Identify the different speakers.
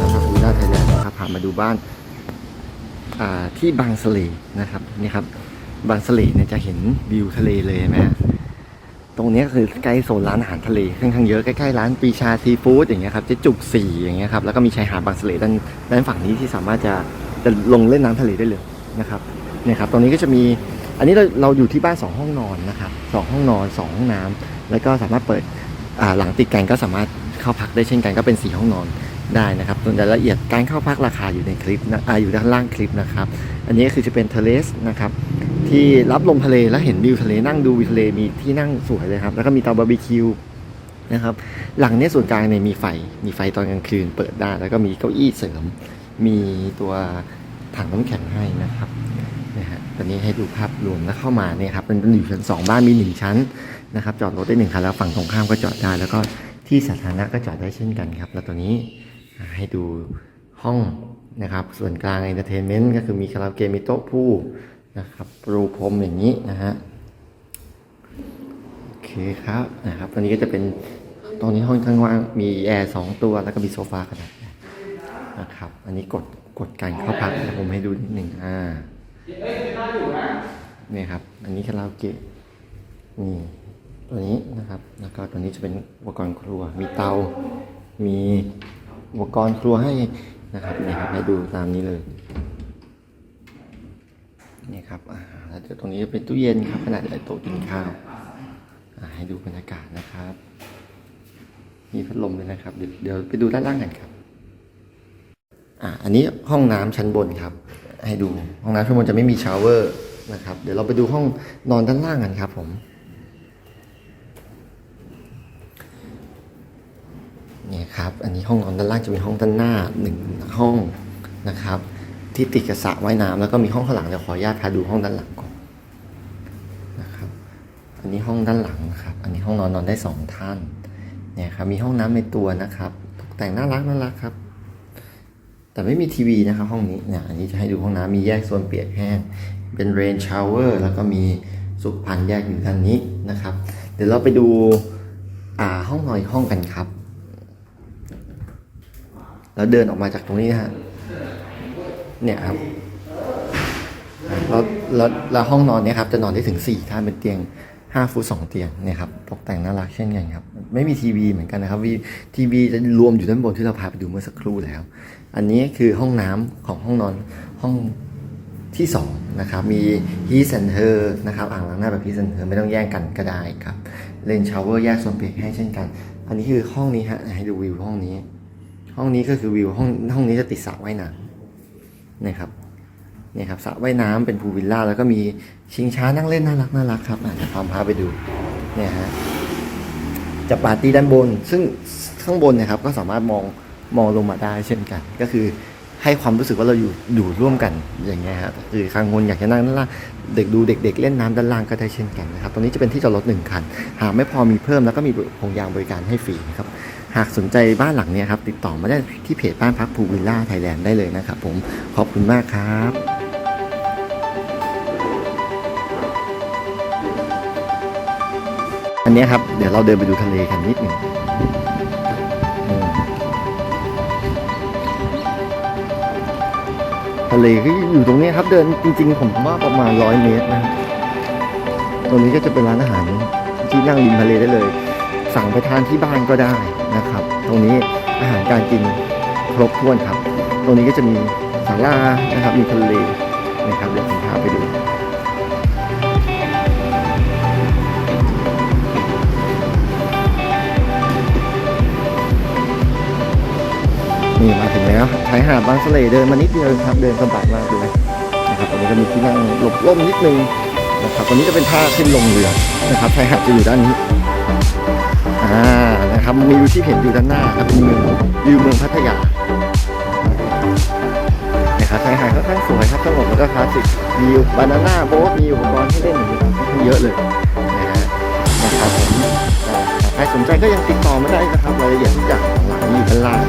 Speaker 1: นะครับ้านอ่านที่บางสะเลนะครับนี่ครับ บางสะเลเนี่ยจะเห็นวิวทะเลเลยนไหมฮะตรงนี้คือใกล้โซนร้านอาหารทะเลค่อนข้างเยอะใกล้ๆร้านปีชาซีฟู้ดอย่างเงี้ยครับเจ๊จุกสี่อย่างเงี้ยครับแล้วก็มีชายหาดบางสะเลด้านด้านฝั่งนี้ที่สามารถจะจะลงเล่นน้ำทะเลได้เลยนะครับเนี่ยครับตรงนี้ก็จะมีอันนี้เราเราอยู่ที่บ้าน 2 ห้องนอนนะครับสองห้องนอน2ห้องน้ำแล้วก็สามารถเปิดหลังติดกันก็สามารถเข้าพักได้เช่นกันก็เป็น 4 ห้องนอน ได้นะครับส่วนรายละเอียดการเข้าพักราคาอยู่ในคลิปนะออยู่ด้านล่างคลิปนะครับ อันนี้ก็คือจะเป็นเทเลสนะครับที่รับลมทะเลและเห็นวิวทะเลนั่งดูวิวทะเลมีที่นั่งสวยเลยครับ แล้วก็มีเตาบาร์บีคิวนะครับหลังเนี้ยส่วนกลางเนี่ยมีไฟมีไฟตอนกลางคืนเปิดได้ แล้วก็มีเก้าอี้เสริม มีตัวถังน้ำแข็งให้นะครับนะฮะตอนนี้ให้ดูภาพรวมแล้วเข้ามาเนี่ยครับมันอยู่ชั้นสองบ้านมีหนึ่งชั้นนะครับจอดรถได้หนึ่งคันแล้วฝั่งตรงข้ามก็จอดได้ แล้วก็ที่สาธารณะก็จอดได้เช่นกันครับ แล้วตัวนี้ ให้ดูห้องนะครับ ส่วนกลางเอนเตอร์เทนเมนต์ก็คือมีคาราโอเกะมีโต๊ะผู้นะครับปรูพรมอย่างนี้นะฮะโอเคครับนะครับตอนนี้ก็จะเป็นตรงนี้ห้องข้างว่างมีแอร์สองตัวแล้วก็มีโซฟาขนาดนะครับ อันนี้กดกดการเข้าพักผมให้ดูนิดหนึ่งอ่านี่ครับ อันนี้คาราโอเกะนี่ตัวนี้นะครับแล้วก็ตัวนี้จะเป็นอุปกรณ์ครัว มีเตา มี อุปกรณ์ครัวให้นะครับนี่ครับให้ดูตามนี้เลยนี่ครับแล้วเดี๋ยวตรงนี้จะเป็นตู้เย็นครับขนาดใหญ่โตกินข้าวให้ดูบรรยากาศนะครับ มีพัดลมเลยนะครับเดี๋ยวเดี๋ยวไปดูด้านล่างกันครับอ่าอันนี้ห้องน้ำชั้นบนครับ ให้ดูห้องน้ำชั้นบนจะไม่มีชาวเวอร์นะครับ เดี๋ยวเราไปดูห้องนอนด้านล่างกันครับผม เนี่ยครับ อันนี้ห้องนอนด้านล่างจะมีห้องด้านหน้าหนึ่งห้องนะครับ ที่ติดกับสระว่ายน้ำแล้วก็มีห้องข้างหลังเดี๋ยวขออนุญาตพาดูห้องด้านหลังก่อนนะครับ อันนี้ห้องด้านหลังนะครับ อันนี้ห้องนอนนอนได้สองท่านเนี่ยครับมีห้องน้ำในตัวนะครับ ตกแต่งน่ารักน่ารักครับแต่ไม่มีทีวีนะครับห้องนี้เนี่ยอันนี้จะให้ดูห้องน้ำมีแยกโซนเปียกแห้ง เป็นเรนชาวเวอร์แล้วก็มีสุขภัณฑ์แยกอยู่ด้านนี้นะครับ เดี๋ยวเราไปดูอ่าห้องนอนอีกห้องกันครับ แล้วเดินออกมาจากตรงนี้นะฮะเนี่ยครับแล้วแล้วแล้วห้องนอนเนี่ยครับจะนอนได้ถึง4ท่านเป็นเตียง5ฟุต2เตียงเนี่ยครับตกแต่งน่ารักเช่นกันครับ ไม่มีทีวีเหมือนกันนะครับวีทีวีจะรวมอยู่ด้านบนที่เราพาไปดูเมื่อสักครู่แล้ว อันนี้คือห้องน้ำของห้องนอนห้องที่สองนะครับมี heat and her นะครับอ่างล้างหน้าแบบ heat and her ไม่ต้องแย่งกันก็ได้ครับเลนชาวเวอร์แยกโซนเปียกให้เช่นกัน อันนี้คือห้องนี้ฮะให้ดูวิวห้องนี้ ห้องนี้ก็คือวิวห้องห้องนี้จะติดสระว่ายน้ำนะครับนี่ครับสระว่ายน้ำเป็นพูลวิลล่าแล้วก็มีชิงช้านั่งเล่นน่ารักน่ารักครับอาจจะพาพาไปดูเนี่ยฮะจะปาร์ตี้ด้านบน ซึ่งข้างบนเนะครับก็สามารถมองมองลงมาได้เช่นกัน ก็คือให้ความรู้สึกว่าเราอยู่อยู่ร่วมกันอย่างเงี้ยฮะคือข้างบนอยากจะนั่งด้านล่างเด็กดูเด็ก ๆ เล่นน้ำด้านล่างก็ได้เช่นกันนะครับตรงนี้จะเป็นที่จอดรถหนึ่งคัน หากไม่พอมีเพิ่มแล้วก็มีพงยางบริการให้ฟรีครับ หากสนใจบ้านหลังนี้ครับ ติดต่อมาได้ที่เพจบ้านพักภูวิลล่าไทยแลนด์ได้เลยนะครับผมขอบคุณมากครับอันนี้ครับ เดี๋ยวเราเดินไปดูทะเลกันนิดหนึ่งทะเลก็อยู่ตรงนี้ครับ เดินจริง ๆ ผมว่าประมาณร้อยเมตรนะตรงนี้ก็จะเป็นร้านอาหารที่นั่งริมทะเลได้เลย สั่งไปทานที่บ้านก็ได้นะครับ ตรงนี้อาหารการกินครบถ้วนครับ ตรงนี้ก็จะมีศาลานะครับมีทะเลนะครับเดี๋ยวผมพาไปดูนี่มาถึงแล้วชายหาดบางสะเลเดินมานิดเดียวเองครับ เดินสบายมากเลยนะครับตรงนี้ก็มีที่นั่งหลบร่มนิดนึงนะครับตรงนี้จะเป็นท่าขึ้นลงเรือนะครับชายหาดจะอยู่ด้านนี้ อ่านะครับมีวิวที่เห็นอยู่ด้านหน้าครับเป็นเมืองวิวเมืองพัทยานะครับชายหาดค่อนข้างสวยครับสงบแล้วก็คลาสสิกมีบานาน่าโบ๊ทมีอุปกรณ์ให้เล่นอยู่ค่อนข้างเยอะเลยนะฮะนะครับผมใครสนใจก็ยังติดต่อมาได้นะครับรายละเอียดทุกอย่างหลังอยู่ด้านล่าง